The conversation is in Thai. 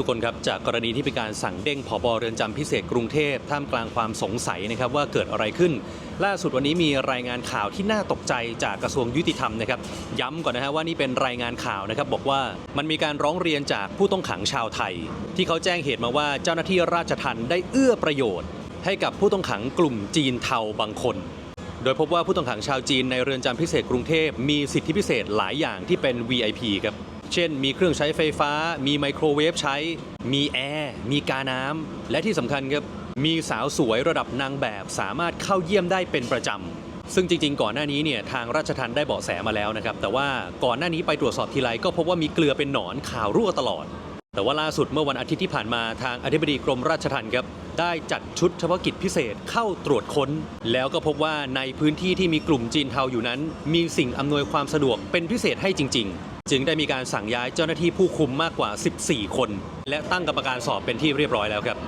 ทุกคนครับจากกรณีที่มีการสั่งเด้งผบเรือนจำพิเศษกรุงเทพท่ามกลางความสงสัยนะครับว่าเกิดอะไรขึ้น ล่าสุดวันนี้มีรายงานข่าวที่น่าตกใจจากกระทรวงยุติธรรมนะครับ ย้ำก่อนนะฮะว่านี่เป็นรายงานข่าวนะครับบอกว่ามันมีการร้องเรียนจากผู้ต้องขังชาวไทย ที่เขาแจ้งเหตุมาว่าเจ้าหน้าที่ราชทัณฑ์ได้เอื้อประโยชน์ ให้กับผู้ต้องขังกลุ่มจีนเทาบางคนโดยพบว่าผู้ต้องขังชาวจีนในเรือนจำพิเศษกรุงเทพมีสิทธิพิเศษหลายอย่างที่เป็น VIP ครับ เช่น มีเครื่องใช้ไฟฟ้า มีไมโครเวฟใช้ มีแอร์ มีกาน้ำ และที่สำคัญครับ มีสาวสวยระดับนางแบบสามารถเข้าเยี่ยมได้เป็นประจำซึ่งจริงๆ ก่อนหน้านี้เนี่ยทางราชทัณฑ์ได้เบาะแสมาแล้วนะครับ แต่ว่าก่อนหน้านี้ไปตรวจสอบทีไรก็พบว่ามีเกลือเป็นหนอนข่าวรั่วตลอด แต่ว่าล่าสุดเมื่อวันอาทิตย์ที่ผ่านมาทางอธิบดีกรมราชทัณฑ์ครับได้จัดชุดเฉพาะกิจพิเศษเข้าตรวจค้น แล้วก็พบว่าในพื้นที่ที่มีกลุ่มจีนเทาอยู่นั้น มีสิ่งอำนวยความสะดวกเป็นพิเศษให้จริง ๆ จึงได้มีการสั่งย้ายเจ้าหน้าที่ผู้คุมมากกว่า 14 คน และตั้งกรรมการสอบเป็นที่เรียบร้อยแล้วครับ